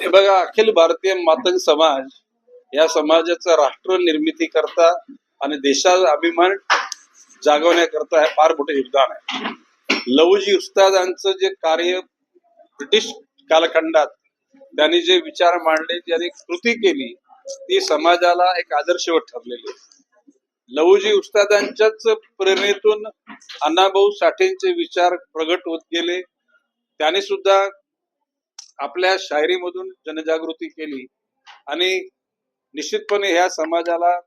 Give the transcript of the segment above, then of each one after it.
हे बघा अखिल भारतीय मातंग समाज या समाजाचा राष्ट्र निर्मिती करता आणि देशाचा अभिमान जागवण्याकरता हे फार मोठं योगदान आहे. लवजी उस्तादांचं जे कार्य ब्रिटिश कालखंडात त्यांनी जे विचार मांडले ज्यांनी कृती केली ती समाजाला एक आदर्शवत ठरलेली लवजी उस्तादांच्याच प्रेरणेतून अण्णाभाऊ साठेंचे विचार प्रगट होत गेले. त्याने सुद्धा आपल्या शायरीमधून जनजागृती केली आणि निश्चितपणे ह्या समाजाला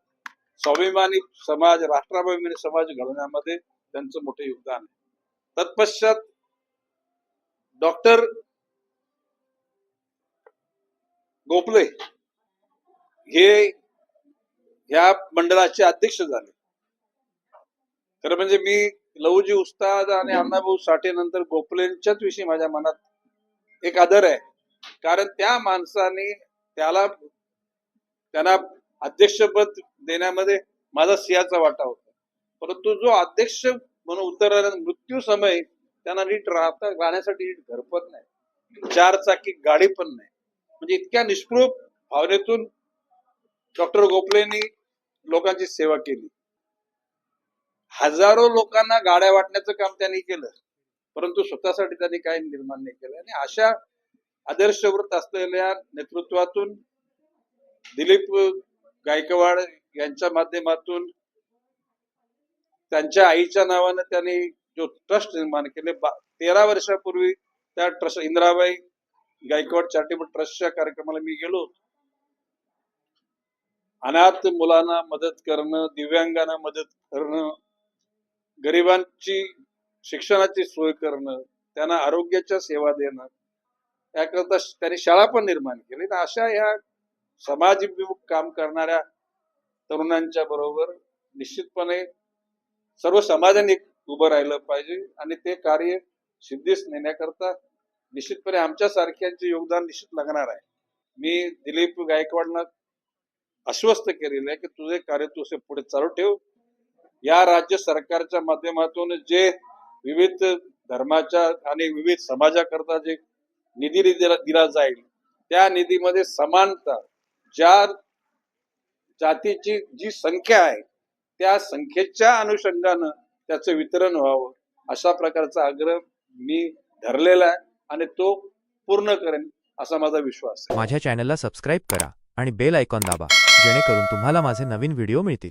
स्वाभिमानी समाज राष्ट्राभिमानी समाज घडवण्यामध्ये त्यांचं मोठं योगदान आहे. तत्पश्चात डॉक्टर गोपले हे या मंडळाचे अध्यक्ष झाले. खरं म्हणजे मी लवजी उस्ताद आणि अण्णाभाऊ साठे नंतर गोपलेंच्याच विषयी माझ्या मनात एक आदर आहे. कारण त्या माणसाने त्याला त्यांना अध्यक्षपद देण्यामध्ये माझा सिंहाचा वाटा होता. परंतु जो अध्यक्ष म्हणून उतरला मृत्यू समय त्यांना नीट राहता राहण्यासाठी नीट घरपत नाही. चार चाकी गाडी पण नाही. म्हणजे इतक्या निष्पृह भावनेतून डॉक्टर गोखलेंनी लोकांची सेवा केली. हजारो लोकांना गाड्या वाटण्याचं काम त्यांनी केलं. परंतु स्वतःसाठी त्यांनी काही निर्माण नाही केलं. आणि अशा आदर्शवृत्त असलेल्या नेतृत्वातून दिलीप गायकवाड यांच्या माध्यमातून त्यांच्या आईच्या नावानं त्यांनी जो ट्रस्ट निर्माण केले बा- तेरा वर्षापूर्वी त्या ट्रस्ट इंदिराबाई गायकवाड चॅरिटेबल ट्रस्टच्या कार्यक्रमाला मी गेलो अनाथ मुलांना मदत करणं दिव्यांगांना मदत करणं गरिबांची शिक्षणाची सोय करणं त्यांना आरोग्याच्या सेवा देणं त्याकरता त्यांनी शाळा पण निर्माण केली. तर अशा या समाजभिमुख काम करणाऱ्या तरुणांच्या बरोबर निश्चितपणे सर्व समाजाने उभं राहिलं पाहिजे आणि ते कार्य सिद्धीस नेण्याकरता निश्चितपणे आमच्या सारख्यांचे योगदान निश्चित लागणार आहे. मी दिलीप गायकवाडना आश्वस्त केलेलं आहे की तुझे कार्य तू पुढे चालू ठेव. या राज्य सरकारच्या माध्यमातून जे विविध धर्माच्या आणि विविध समाजाकरता जे निधी दिला दिला जाईल त्या निधीमध्ये समानता ज्या जातीची जी संख्या आहे त्या संख्येच्या अनुषंगानं त्याचं वितरण व्हावं अशा प्रकारचा आग्रह मी धरलेला आहे आणि तो पूर्ण करेन असा माझा विश्वास आहे. माझ्या चॅनलला सबस्क्राईब करा आणि बेल आयकॉन दाबा जेणेकरून तुम्हाला माझे नवीन व्हिडिओ मिळतील.